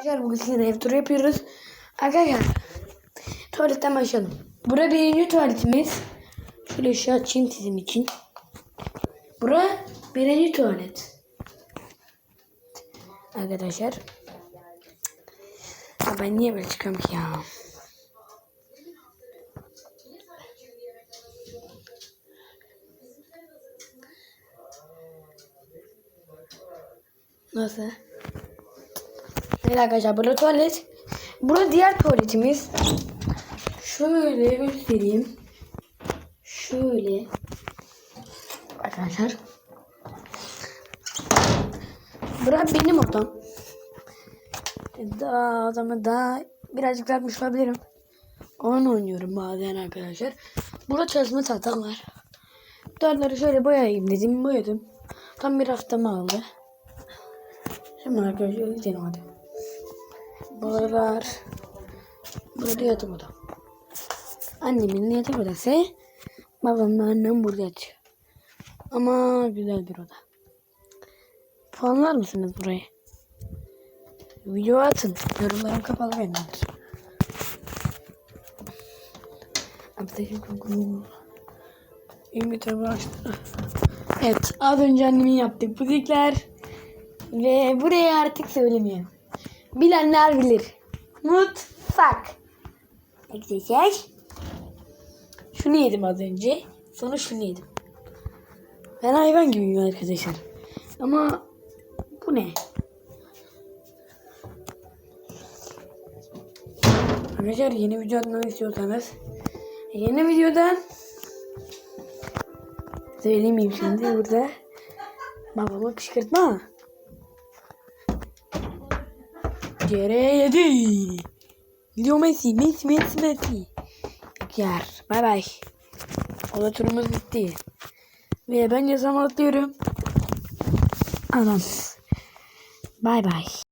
Arkadaşlar bugün sizinle ev turu yapıyoruz. Arkadaşlar tuvaletten başlayalım. Bura birinci tuvaletimiz. Şöyle ışığı açayım sizin için. Bura birinci tuvalet. Arkadaşlar. Ya ben niye böyle çıkıyorum ki ya? Nasıl? Evet arkadaşlar burada tuvalet. Burada diğer tuvaletimiz. Şöyle göstereyim. Şöyle. Arkadaşlar. Bura benim odam. Daha odamı daha birazcık takmış olabilirim. Onu oynuyorum bazen arkadaşlar. Burada çalışma tahtam var. Duvarları şöyle boyayayım dedim. Boyadım. Tam bir haftamı aldı. Şimdi arkadaşlar gidelim hadi. Buralar. Burada yatak odam. Annemin yatak odası. Babamla annem burada yatıyor. Ama güzel bir oda. Puanlar mısınız buraya? Video atın. Yorumlarım kapalı benimdir. İngiltere açtı. Evet az önce annemin yaptığı pudikler. Ve buraya artık söylemiyorum. Bilenler bilir. Mutfak. Arkadaşlar. Şunu yedim az önce. Sonra şunu yedim. Ben hayvan gibiyim arkadaşlar. Ama bu ne? Arkadaşlar yeni video atmamı istiyorsanız yeni videodan söylemeyeyim şimdi burada babamı kışkırtma. CR7 Leo Messi, Messi, Messi, Messi. Yar, bay bay. Oda turumuz bitti. Ve ben yazamı atlıyorum. Anam. Bay bay.